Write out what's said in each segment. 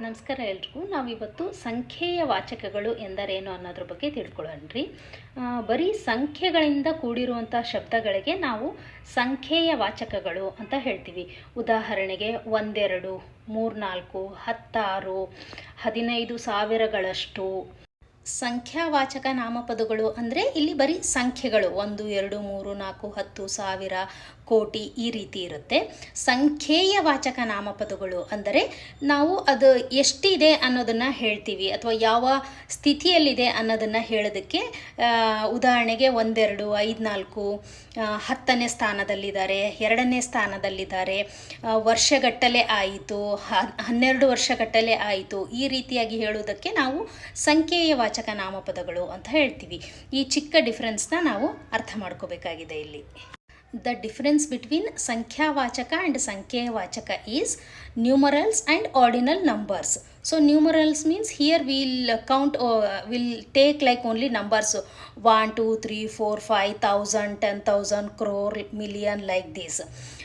ನಮಸ್ಕಾರ ಎಲ್ರಿಗೂ. ನಾವಿವತ್ತು ಸಂಖ್ಯೆಯ ವಾಚಕಗಳು ಎಂದರೇನು ಅನ್ನೋದ್ರ ಬಗ್ಗೆ ತಿಳ್ಕೊಳ್ಳೋಣ್ರಿ. ಬರೀ ಸಂಖ್ಯೆಗಳಿಂದ ಕೂಡಿರುವಂಥ ಶಬ್ದಗಳಿಗೆ ನಾವು ಸಂಖ್ಯೆಯ ವಾಚಕಗಳು ಅಂತ ಹೇಳ್ತೀವಿ. ಉದಾಹರಣೆಗೆ ಒಂದೆರಡು, ಮೂರ್ನಾಲ್ಕು, ಹತ್ತಾರು, ಹದಿನೈದು ಸಾವಿರಗಳಷ್ಟು ಸಂಖ್ಯಾವಾಚಕ ನಾಮಪದಗಳು ಅಂದರೆ ಇಲ್ಲಿ ಬರೀ ಸಂಖ್ಯೆಗಳು, ಒಂದು, ಎರಡು, ಮೂರು, ನಾಲ್ಕು, ಹತ್ತು ಸಾವಿರ ಕೋಟಿ ಈ ರೀತಿ ಇರುತ್ತೆ. ಸಂಖ್ಯೆಯ ವಾಚಕ ನಾಮಪದಗಳು ಅಂದರೆ ನಾವು ಅದು ಎಷ್ಟಿದೆ ಅನ್ನೋದನ್ನು ಹೇಳ್ತೀವಿ ಅಥವಾ ಯಾವ ಸ್ಥಿತಿಯಲ್ಲಿದೆ ಅನ್ನೋದನ್ನು ಹೇಳೋದಕ್ಕೆ ಉದಾಹರಣೆಗೆ ಒಂದೆರಡು ಐದು ನಾಲ್ಕು ಹತ್ತನೇ ಸ್ಥಾನದಲ್ಲಿದ್ದಾರೆ, ಎರಡನೇ ಸ್ಥಾನದಲ್ಲಿದ್ದಾರೆ ವರ್ಷಗಟ್ಟಲೆ ಆಯಿತು ಹನ್ನೆರಡು ವರ್ಷಗಟ್ಟಲೆ ಆಯಿತು ಈ ರೀತಿಯಾಗಿ ಹೇಳುವುದಕ್ಕೆ ನಾವು ಸಂಖ್ಯೆಯ ನಾಮಪದಗಳು ಅಂತ ಹೇಳ್ತೀವಿ. ಈ ಚಿಕ್ಕ ಡಿಫ್ರೆನ್ಸ್ನ ನಾವು ಅರ್ಥ ಮಾಡ್ಕೋಬೇಕಾಗಿದೆ ಇಲ್ಲಿ. the difference between Sankhya Vachaka and Sankhya Vachaka is numerals and ordinal numbers. So numerals means here we'll count or uh, we'll take like only numbers one, two, three, four, five thousand, ten thousand, 1, 2, 3, 4, crore, million like this.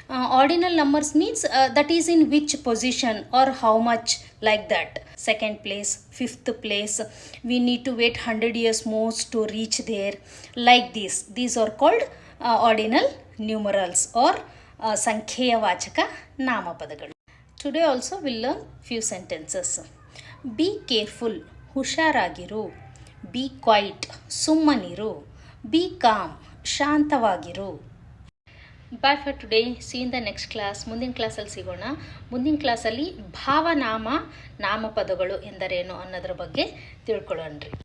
Uh, ordinal numbers means uh, that is in which position or how much like that second place fifth place we need to wait 100 years more to reach there like this these are called uh, numerals or ಸಂಖ್ಯೆಯ ವಾಚಕ ನಾಮಪದಗಳು. Today also will learn few sentences be careful ಹುಷಾರಾಗಿರು. Be quiet ಸುಮ್ಮನಿರು. Be calm ಶಾಂತವಾಗಿರು. Bye for today see in the next class ಮುಂದಿನ ಕ್ಲಾಸಲ್ಲಿ ಸಿಗೋಣ. ಮುಂದಿನ ಕ್ಲಾಸಲ್ಲಿ ಭಾವನಾಮ ನಾಮಪದಗಳು ಎಂದರೇನು ಅನ್ನೋದ್ರ ಬಗ್ಗೆ ತಿಳ್ಕೊಳ್ಳೋಣ್ರಿ.